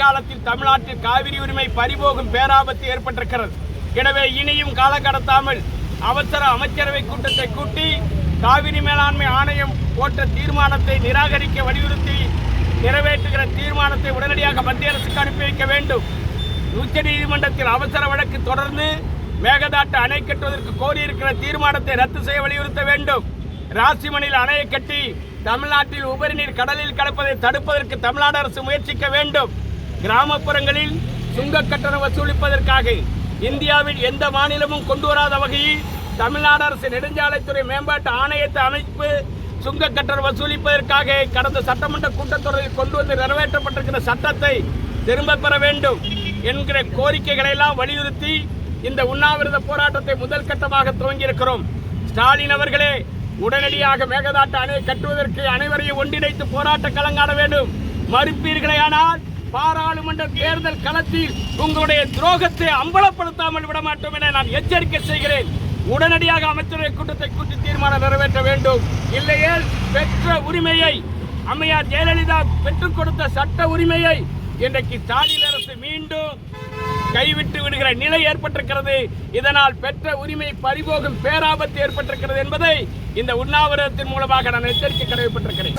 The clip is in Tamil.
எதிர்காலத்தில் தமிழ்நாட்டில் காவிரி உரிமை பறிபோகும் பேராபத்து ஏற்பட்டிருக்கிறது. எனவே இனியும் காலம் கடத்தாமல் அவசர அமைச்சரவை கூட்டத்தை கூட்டி காவிரி மேலாண்மை ஆணையம் போட்ட தீர்மானத்தை நிராகரிக்க வலியுறுத்தி நிறைவேற்றுகிற தீர்மானத்தை உடனடியாக மத்திய அரசுக்கு அனுப்பி வைக்க வேண்டும். உச்ச நீதிமன்றத்தில் அவசர வழக்கு தொடர்ந்து மேகதாட்டு அணை கட்டுவதற்கு கோரியிருக்கிற தீர்மானத்தை ரத்து செய்ய வலியுறுத்த வேண்டும். ராசிமணியில் அணையை கட்டி தமிழ்நாட்டில் உபரி நீர் கடலில் கலப்பதை தடுப்பதற்கு தமிழ்நாடு அரசு முயற்சிக்க வேண்டும். கிராமப்புறங்களில் சுங்க கட்டணம் வசூலிப்பதற்காக இந்தியாவில் எந்த மாநிலமும் கொண்டு வராத வகையில் தமிழ்நாடு அரசு நெடுஞ்சாலைத்துறை மேம்பாட்டு ஆணையத்தை அமைப்பு சுங்க கட்டணம் வசூலிப்பதற்காக கடந்த சட்டமன்ற கூட்டத்தொடரில் கொண்டு வந்து நிறைவேற்றப்பட்டிருக்கிற சட்டத்தை திரும்ப பெற வேண்டும் என்கிற கோரிக்கைகளை எல்லாம் வலியுறுத்தி இந்த உண்ணாவிரத போராட்டத்தை முதல் கட்டமாக துவங்கியிருக்கிறோம். ஸ்டாலின் அவர்களே உடனடியாக மேகதாட்டு அணையை கட்டுவதற்கு அனைவரையும் ஒன்றிணைத்து போராட்ட களங்காண வேண்டும். மறுப்பீர்களேயானால் பாராளுமன்ற தேர்தல் களத்தில் உங்களுடைய துரோகத்தை அம்பலப்படுத்தாமல் விட மாட்டோம் என நான் எச்சரிக்கை செய்கிறேன். உடனடியாக அமைச்சரவை கூட்டத்தை கூட்டி தீர்மானம் நிறைவேற்ற வேண்டும். இல்லையே பெற்ற உரிமையை அம்மையார் ஜெயலலிதா பெற்றுக் கொடுத்த சட்ட உரிமையை இன்றைக்கு ஸ்டாலின் அரசு மீண்டும் கைவிட்டு விடுகிற நிலை ஏற்பட்டிருக்கிறது. இதனால் பெற்ற உரிமை பறிபோகும் பேராபத்து ஏற்பட்டிருக்கிறது என்பதை இந்த உண்ணாவிரதத்தின் மூலமாக நான் எச்சரிக்கை கடமைப்பட்டிருக்கிறேன்